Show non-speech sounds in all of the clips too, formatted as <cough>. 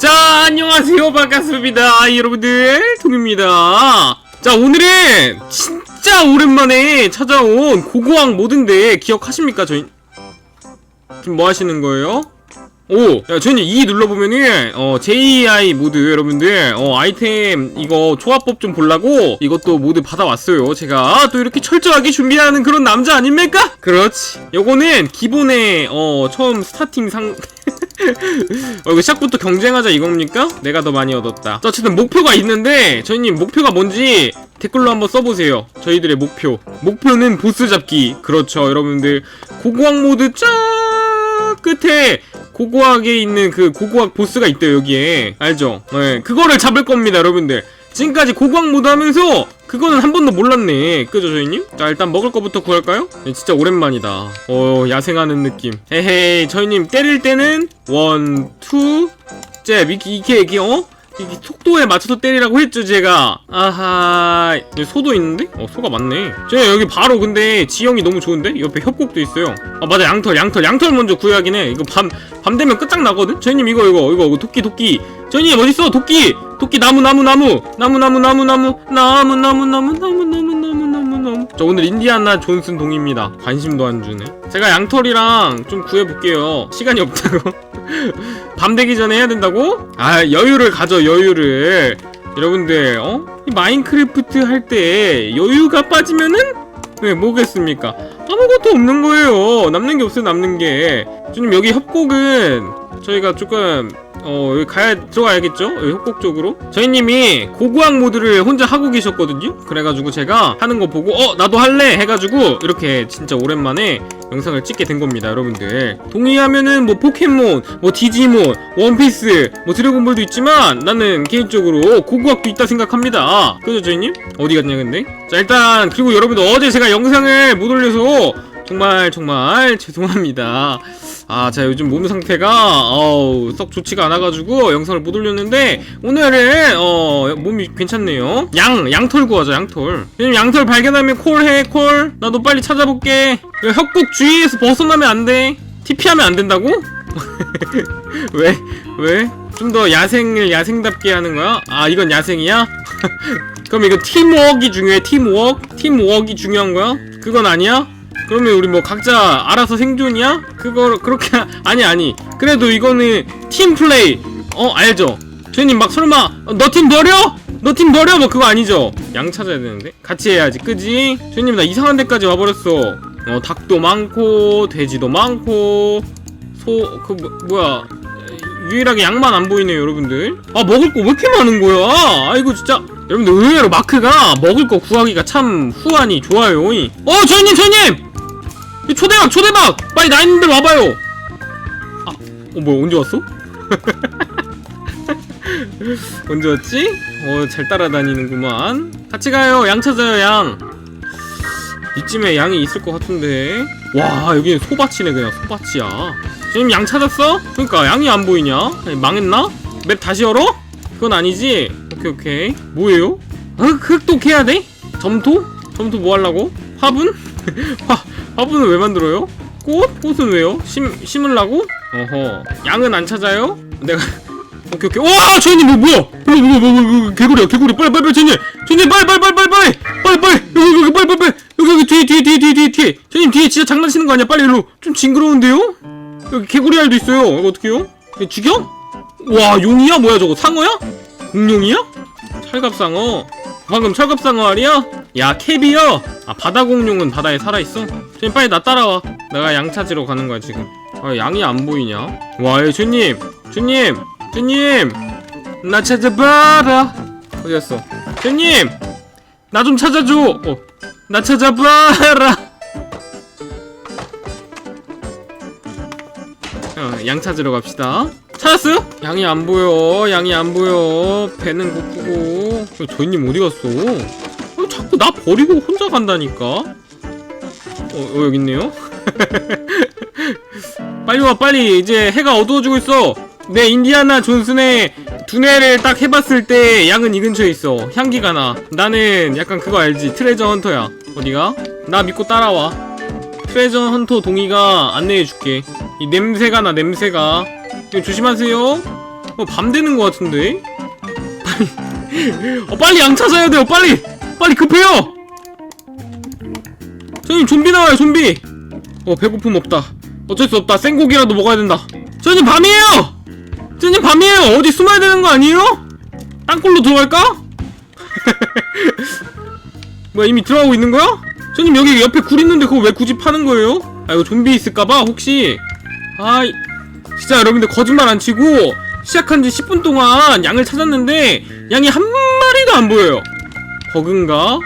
자, 안녕하세요. 반갑습니다. 여러분들, 동입니다. 자, 오늘은 진짜 오랜만에 찾아온 고고학 모드인데 기억하십니까? 저희 지금 뭐 하시는 거예요? 오, 야, 저희는 E 눌러보면은, 어, JI 모드, 여러분들, 어, 아이템, 이거, 조합법 좀 보려고, 이것도 모드 받아왔어요. 제가, 또 이렇게 철저하게 준비하는 그런 남자 아닙니까? 그렇지. 요거는, 기본에, 어, 처음 스타팅 상, <laughs> 어, 이거 시작부터 경쟁하자 이겁니까? 내가 더 많이 얻었다. 자, 어쨌든 목표가 있는데, 저희님 목표가 뭔지 댓글로 한번 써보세요. 저희들의 목표. 목표는 보스 잡기. 그렇죠, 여러분들. 고고학 모드 쫙 끝에 고고학에 있는 그 고고학 보스가 있대요, 여기에. 알죠? 네, 그거를 잡을 겁니다, 여러분들. 지금까지 고고학 모드 하면서 그거는 한 번도 몰랐네. 그죠, 저희님? 자, 일단 먹을 거부터 구할까요? 네, 진짜 오랜만이다. 어, 야생하는 느낌. 헤헤, 저희님 때릴 때는 원, 투, 잽. 이렇게, 이렇게, 어? 이게 속도에 맞춰서 때리라고 했죠 제가. 아하 소도 있는데? 어 소가 많네. 제가 여기 바로 근데 지형이 너무 좋은데? 옆에 협곡도 있어요. 아 맞아 양털 양털. 양털 먼저 구해야긴 해. 이거 밤 밤 되면 끝장나거든? 저희님 이거 이거 이거 이거 도끼 도끼. 저희님 어딨어? 도끼! 도끼 나무 나무 나무. 나무 나무 나무 나무. 나무 나무 나무 나무 나무 나무 나무 나무. 저 오늘 인디아나 존슨 동입니다. 관심도 안 주네. 제가 양털이랑 좀 구해볼게요. 시간이 없다고 밤 되기 전에 해야 된다고? 아 여유를 가져 여유를 여러분들 어? 이 마인크래프트 할 때 여유가 빠지면은 왜 뭐겠습니까 아무것도 없는 거예요 남는 게 없어요 남는 게 주님 여기 협곡은 저희가 조금 어 여기 가야 들어가야겠죠? 여기 협곡 쪽으로 저희님이 고고학 모드를 혼자 하고 계셨거든요 그래가지고 제가 하는 거 보고 어 나도 할래 해가지고 이렇게 진짜 오랜만에 영상을 찍게 된 겁니다 여러분들 동의하면은 뭐 포켓몬 뭐 디지몬 원피스 뭐 드래곤볼도 있지만 나는 개인적으로 고고학도 있다 생각합니다 그죠 저희님? 어디 갔냐 근데? 자 일단 그리고 여러분들 어제 제가 영상을 못 올려서 정말 정말 죄송합니다 아, 제가 요즘 몸 상태가 어우 썩 좋지가 않아가지고 영상을 못 올렸는데 오늘은 어 몸이 괜찮네요. 양 양털 구하자 양털. 요즘 양털 발견하면 콜해 콜. 나도 빨리 찾아볼게. 협곡 주위에서 벗어나면 안 돼. TP하면 안 된다고? <laughs> 왜 왜? 좀 더 야생을 야생답게 하는 거야? 아 이건 야생이야? <laughs> 그럼 이거 팀워크이 중요해 팀워크? 팀워크이 중요한 거야? 그건 아니야? 그러면 우리 뭐 각자 알아서 생존이야? 그거 그렇게 하- <laughs> 아니 아니 그래도 이거는 팀 플레이 어 알죠? 저님 막 설마 너팀 버려? 너 팀 버려? 뭐 그거 아니죠? 양 찾아야 되는데 같이 해야지 그지? 저님 나 이상한 데까지 와버렸어 어 닭도 많고 돼지도 많고 소그 뭐야 유일하게 양만 안 보이네요 여러분들 아 먹을 거 왜 이렇게 많은 거야 아이고 진짜 여러분들 의외로 마크가 먹을 거 구하기가 참 후안이 좋아요 어 저님 이 초대박 초대박 빨리 나 있는데 와봐요 아, 어 뭐야 언제 왔어? <laughs> 언제 왔지? 어 잘 따라다니는구만 같이 가요 양 찾아요 양 이쯤에 양이 있을 것 같은데 와 여기는 소밭이네 그냥 소밭이야 지금 양 찾았어? 그러니까 양이 안 보이냐? 아니, 망했나? 맵 다시 열어? 그건 아니지? 오케이 오케이 뭐예요? 아, 흙도 캐야 돼? 점토? 점토 뭐 하려고? 화분? <laughs> 화, 화분을 왜 만들어요? 꽃? 꽃은 왜요? 심, 심으려고? 어허 양은 안 찾아요? 내가 <laughs> 오케이 오케이 와 저희님 뭐 뭐야 뭐, 뭐, 뭐, 뭐, 뭐, 개구리야 개구리 빨리 빨리 빨리 저희님 저희님 빨리 빨리 빨리 빨리 빨리 빨리 빨리 여기 여기 빨리 빨리 빨리 여기 여기 뒤에 뒤에 뒤에 뒤에 뒤에 뒤에 저희님 뒤에 진짜 장난치는 거 아니야 빨리 일로 좀 징그러운데요? 여기 개구리 알도 있어요 이거 어떡해요? 죽여? 와 용이야 뭐야 저거 상어야? 공룡이야? 철갑상어 방금 철갑상어 알이야? 야 캡이야 아 바다 공룡은 바다에 살아있어? 저님 빨리 나 따라와. 내가 양 찾으러 가는 거야 지금. 아 양이 안 보이냐? 와 예, 주님! 주님! 주님! 나 찾아봐라. 어디 갔어? 주님! 나 좀 찾아줘. 어, 나 찾아봐라. 어, 양 찾으러 갑시다 찾았어요? 양이 안 보여. 양이 안 보여. 배는 고프고. 어, 저희님 어디 갔어? 어, 자꾸 나 버리고 혼자 간다니까? 어, 어 여기 있네요. <laughs> 빨리 와 빨리. 이제 해가 어두워지고 있어. 내 인디아나 존슨의 두뇌를 딱 해봤을 때 양은 이 근처에 있어. 향기가 나. 나는 약간 그거 알지? 트레저 헌터야. 어디가? 나 믿고 따라와. 트레저 헌터 동이가 안내해줄게. 이 냄새가 나 냄새가 조심하세요 어, 밤 되는 것 같은데? 빨리, 어, 빨리 양 찾아야 돼요, 빨리! 빨리 급해요! 선생님, 좀비 나와요, 좀비! 어, 배고픔 없다. 어쩔 수 없다. 생고기라도 먹어야 된다. 선생님, 밤이에요! 선생님, 밤이에요! 어디 숨어야 되는 거 아니에요? 땅굴로 들어갈까? <laughs> 뭐야, 이미 들어가고 있는 거야? 선생님, 여기 옆에 굴 있는데 그거 왜 굳이 파는 거예요? 아, 이거 좀비 있을까봐, 혹시? 아이, 진짜 여러분들 거짓말 안 치고 시작한 지 10분 동안 양을 찾았는데 양이 한 마리도 안 보여요. 버그인가?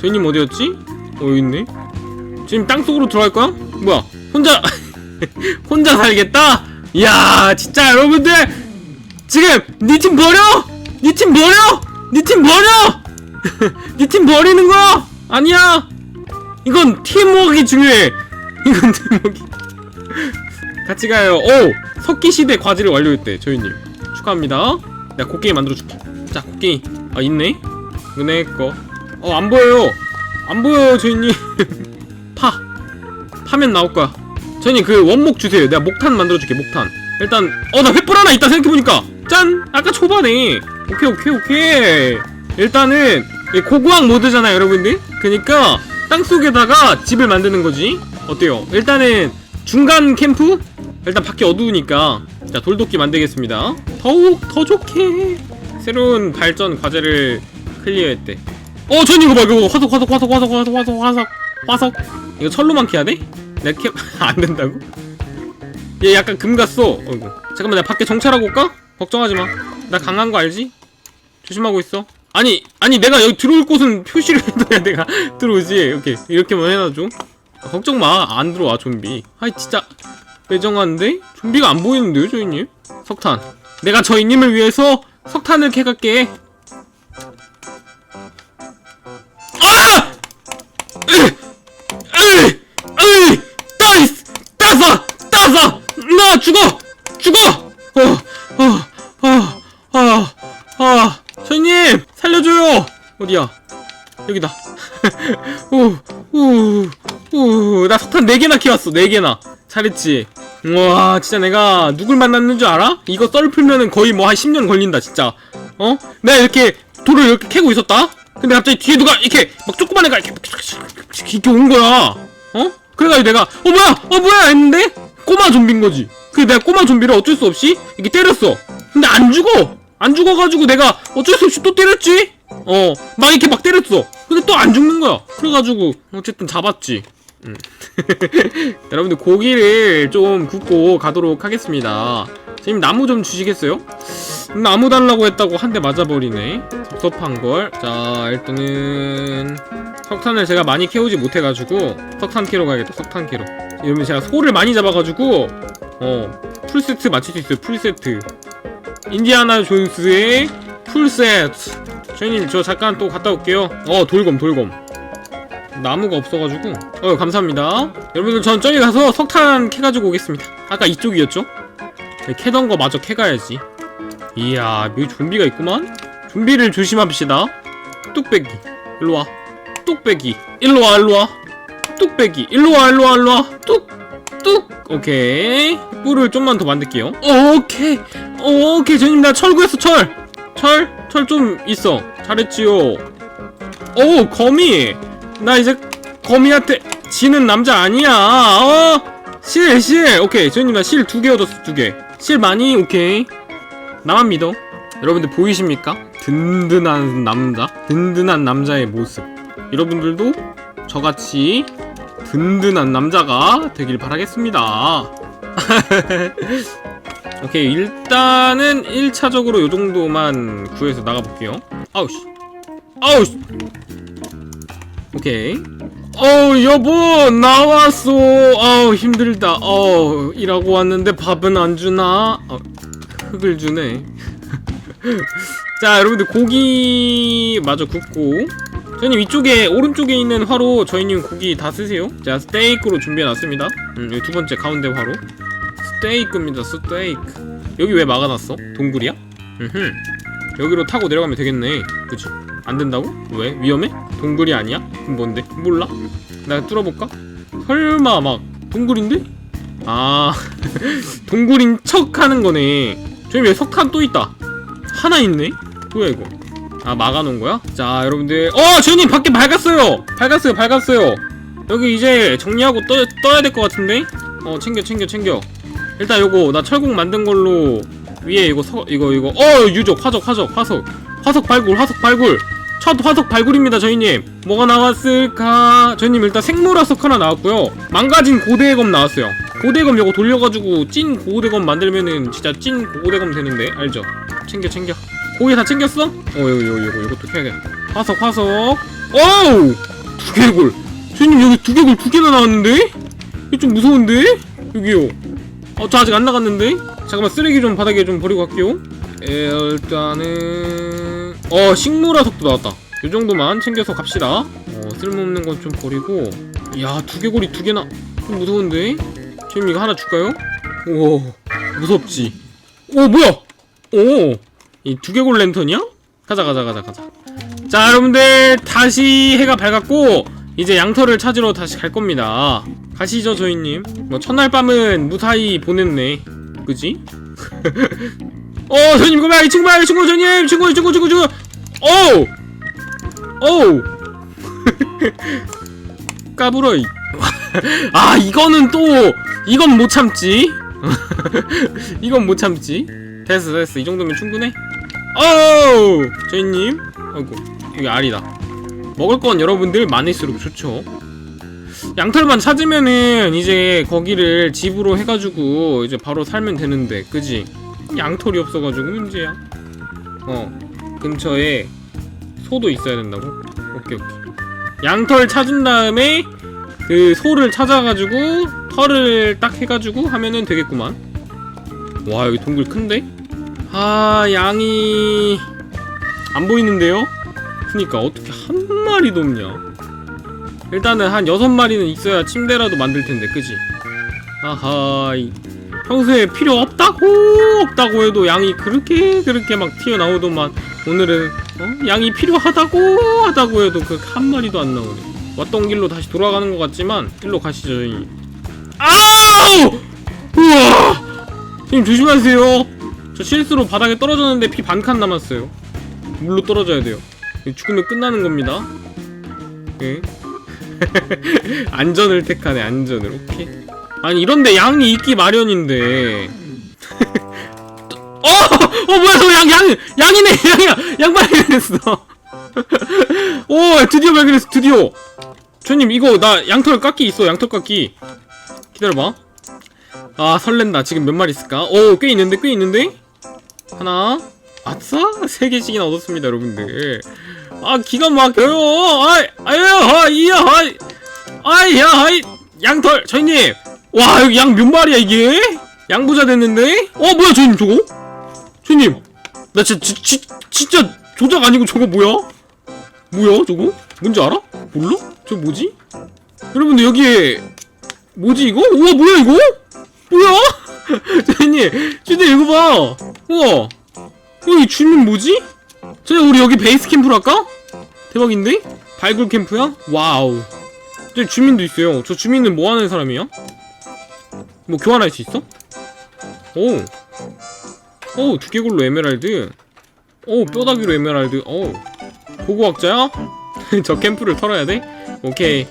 저희님 어디였지? 어 여기 있네. 지금 땅속으로 들어갈 거야? 뭐야? 혼자 <laughs> 혼자 살겠다? 이야 진짜 여러분들 지금 니 팀 버려? 니 팀 버려? 니 팀 버려? 니 <laughs> 팀 버리는 거야? 아니야. 이건 팀워크가 중요해. 이건 팀워크. 같이 가요. 오! 석기 시대 과제를 완료했대, 저희님. 축하합니다. 내가 곡괭이 만들어줄게. 자, 곡괭이. 아, 있네? 은혜 거. 어, 안 보여요. 안 보여요, 저희님. <laughs> 파. 파면 나올 거야. 저희님, 그 원목 주세요. 내가 목탄 만들어줄게, 목탄. 일단, 어, 나 횃불 하나 있다, 생각해보니까. 짠! 아까 초반에. 오케이, 오케이, 오케이. 일단은, 이 고고학 모드잖아요, 여러분들. 그니까, 땅속에다가 집을 만드는 거지. 어때요? 일단은, 중간 캠프? 일단 밖에 어두우니까 자 돌도끼 만들겠습니다 더욱 더 좋게 새로운 발전 과제를 클리어했대 어 전 이거 봐 이거 화석 화석 화석 화석 화석 화석 화석 화석 이거 철로만 캐야 돼? 내가 캐... <laughs> 안 된다고? 얘 약간 금 갔어 어이구 잠깐만 내가 밖에 정찰하고 올까? 걱정하지 마 나 강한 거 알지? 조심하고 있어 아니 아니 내가 여기 들어올 곳은 표시를 <laughs> 해둬야 내가 들어오지 이렇게 이렇게만 해놔줘 걱정 마. 안 들어와, 좀비. 아이, 진짜. 매정한데? 좀비가 안 보이는데요, 저희님? 석탄. 내가 저희님을 위해서 석탄을 캐갈게. 아! 으! 으! 으! 따이스! 따사! 따사! 나 죽어! 죽어! 어, 어, 어, 어, 어. 저희님! 살려줘요! 어디야? 여기다. <laughs> 오, 오, 오, 나 석탄 4개나 키웠어, 4개나. 잘했지? 우와, 진짜 내가 누굴 만났는 줄 알아? 이거 썰 풀면은 거의 뭐 한 10년 걸린다, 진짜. 어? 내가 이렇게 돌을 이렇게 캐고 있었다? 근데 갑자기 뒤에 누가 이렇게 막 조그만 애가 이렇게, 이렇게 온 거야. 어? 그래가지고 내가, 어, 뭐야? 어, 뭐야? 했는데? 꼬마 좀비인 거지. 그래, 내가 꼬마 좀비를 어쩔 수 없이 이렇게 때렸어. 근데 안 죽어! 안 죽어가지고 내가 어쩔 수 없이 또 때렸지? 어, 막 이렇게 막 때렸어. 근데 또 안 죽는 거야. 그래가지고, 어쨌든 잡았지. 음. <laughs> 여러분들 고기를 좀 굽고 가도록 하겠습니다. 지금 나무 좀 주시겠어요? 나무 달라고 했다고 한 대 맞아버리네. 섭섭한 걸. 자, 일단은 석탄을 제가 많이 캐오지 못해가지고 석탄 캐러 가야겠다. 석탄 캐러. 이러면 제가 소를 많이 잡아가지고 어 풀세트 맞출 수 있어요. 풀세트. 인디아나 존스의 풀세트. 저희님 저 잠깐 또 갔다 올게요. 어 돌검 돌검. 나무가 없어가지고. 어 감사합니다. 여러분들 전 저기 가서 석탄 캐가지고 오겠습니다. 아까 이쪽이었죠? 네, 캐던 거 마저 캐가야지. 이야 여기 좀비가 있구만. 좀비를 조심합시다. 뚝배기 일로와. 뚝배기 일로와 일로와. 뚝배기 일로와 일로와 일로와. 뚝뚝. 오케이. 뿔을 좀만 더 만들게요. 오케이. 오케이 저님 나 철 구했어 철 철 철 좀 있어. 잘했지요. 오 거미 나 이제 거미한테 지는 남자 아니야 어? 실, 실. 오케이. 저희님 나 실 두 개 얻었어, 두 개. 실 많이? 오케이. 나만 믿어. 여러분들 보이십니까? 든든한 남자. 든든한 남자의 모습. 여러분들도 저같이 든든한 남자가 되길 바라겠습니다. <laughs> 오케이. 일단은 1차적으로 요 정도만 구해서 나가볼게요. 아우씨. 아우씨. 오케이. 어 여보 나왔어. 아우 힘들다. 어 일하고 왔는데 밥은 안 주나? 어, 흙을 주네. <laughs> 자 여러분들 고기 마저 굽고 저희님 이쪽에 오른쪽에 있는 화로 저희님 고기 다 쓰세요. 자 스테이크로 준비해놨습니다. 음, 여기 두 번째 가운데 화로 스테이크입니다. 스테이크. 여기 왜 막아놨어? 동굴이야? 음흠. 여기로 타고 내려가면 되겠네. 그치? 안 된다고? 왜? 위험해? 동굴이 아니야? 그럼 뭔데? 몰라? 나 뚫어볼까? 설마 막 동굴인데? 아 <laughs> 동굴인 척 하는 거네 저기 왜 석탄 또 있다 하나 있네 뭐야 이거 아 막아놓은 거야? 자 여러분들 어 주인님 밖에 밝았어요 밝았어요 밝았어요 여기 이제 정리하고 떠, 떠야 될 것 같은데 어 챙겨 챙겨 챙겨 일단 요거 나 철곡 만든 걸로 위에 이거 서 이거 이거 어 유적 화석 화석 화석 화석 발굴 화석 발굴 첫 화석 발굴입니다 저희님. 뭐가 나왔을까? 저희님 일단 생물화석 하나 나왔고요. 망가진 고대검 나왔어요. 고대검 요거 돌려가지고 찐 고대검 만들면은 진짜 찐 고대검 되는데 알죠? 챙겨 챙겨. 고기 다 챙겼어? 어 요거 요거 요거 요것도 켜야겠다 화석 화석. 어우! 두개골 저희님 여기 두개골 두 개나 나왔는데? 이거 좀 무서운데? 여기요. 어, 저 아직 안 나갔는데? 잠깐만 쓰레기 좀 바닥에 좀 버리고 갈게요. 에, 일단은 어 식물화석도 나왔다. 요 정도만 챙겨서 갑시다. 어 쓸모없는 건 좀 버리고. 야 두개골이 두 개나 좀 무서운데? 지금 이거 하나 줄까요? 오 무섭지. 오 뭐야? 오 이 두개골 랜턴이야? 가자 가자 가자 가자. 자 여러분들 다시 해가 밝았고 이제 양털을 찾으러 다시 갈 겁니다. 가시죠 저희님. 뭐 첫날 밤은 무사히 보냈네. 그지? <laughs> 어 저희님 그만 이 친구 봐이 친구 저희님 친구 친구 친구 친구. 어우 어우 <laughs> 까불어이. <laughs> 아 이거는 또 이건 못 참지. <laughs> 이건 못 참지. 됐어 됐어 이 정도면 충분해. 어우 저희님 아이고 여기 알이다. 먹을 건 여러분들 많을수록 좋죠. 양털만 찾으면은 이제 거기를 집으로 해가지고 이제 바로 살면 되는데, 그지? 양털이 없어가지고 문제야. 어, 근처에 소도 있어야 된다고? 오케이, 오케이. 양털 찾은 다음에 그 소를 찾아가지고 털을 딱 해가지고 하면은 되겠구만. 와, 여기 동굴 큰데? 아, 양이 안 보이는데요? 그니까 어떻게 한 마리도 없냐? 일단은 한 여섯 마리는 있어야 침대라도 만들 텐데, 그지? 아하, 이- 평소에 필요 없다고 없다고 해도 양이 그렇게 그렇게 막 튀어나오더만 오늘은 어? 양이 필요하다고 하다고 해도 그 한 마리도 안 나오네. 왔던 길로 다시 돌아가는 것 같지만 일로 가시죠, 저희. 아우! 우와! 형님 조심하세요. 저 실수로 바닥에 떨어졌는데 피 반 칸 남았어요. 물로 떨어져야 돼요. 죽으면 끝나는 겁니다. 예. <laughs> 안전을 택하네 안전을 오케이 아니 이런데 양이 있기 마련인데 어! <laughs> 어 뭐야 저 양 양, 양이네 <laughs> 양이야. 양 발견했어. <laughs> 오 드디어 발견했어 드디어. 주님 이거 나 양털 깎기 있어 양털 깎기 기다려봐. 아 설렌다. 지금 몇 마리 있을까? 오 꽤 있는데 꽤 있는데? 하나 아싸? 세 개씩이나 얻었습니다 여러분들. 아 기가 막혀요. 아이 아유 아이야 아이. 아이야 아이. 양털 저희님. 와 여기 양 몇 마리야 이게? 양부자 됐는데? 어 뭐야 저님 저거 저님 나 진짜 지, 지, 진짜 조작 아니고 저거 뭐야 뭐야 저거 뭔지 알아 몰라 저 뭐지 여러분들 여기에 뭐지 이거 우와 뭐야 이거 뭐야 <laughs> 저님 저님 이거 봐 우와 여기 주민 뭐지 저희 우리 여기 베이스 캠프로 할까? 대박인데? 발굴 캠프야? 와우. 저 주민도 있어요. 저 주민은 뭐 하는 사람이야? 뭐 교환할 수 있어? 오. 오, 두개골로 에메랄드. 오, 뼈다귀로 에메랄드. 오. 고고학자야? <laughs> 저 캠프를 털어야 돼? 오케이.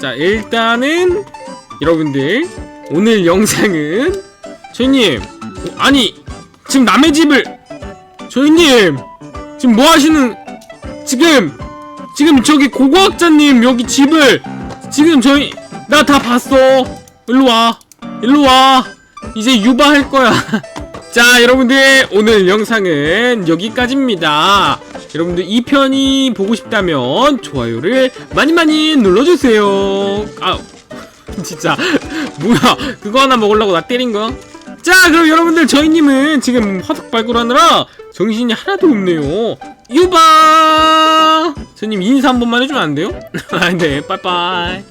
자, 일단은 여러분들 오늘 영상은 저희님 어, 아니 지금 남의 집을 저희님 지금 뭐 하시는 지금 지금 저기 고고학자님 여기 집을 지금 저희 나 다 봤어 일로 와 일로 와 이제 유바할 거야 <laughs> 자 여러분들 오늘 영상은 여기까지입니다. 여러분들 2편이 보고 싶다면 좋아요를 많이 많이 눌러주세요. 아 <laughs> 진짜. <laughs> 뭐야 그거 하나 먹으려고 나 때린 거야? 자 그럼 여러분들 저희님은 지금 화석 발굴하느라 정신이 하나도 없네요. 유바! 저님 인사 한 번만 해주면 안 돼요? <laughs> 아네 빠이빠이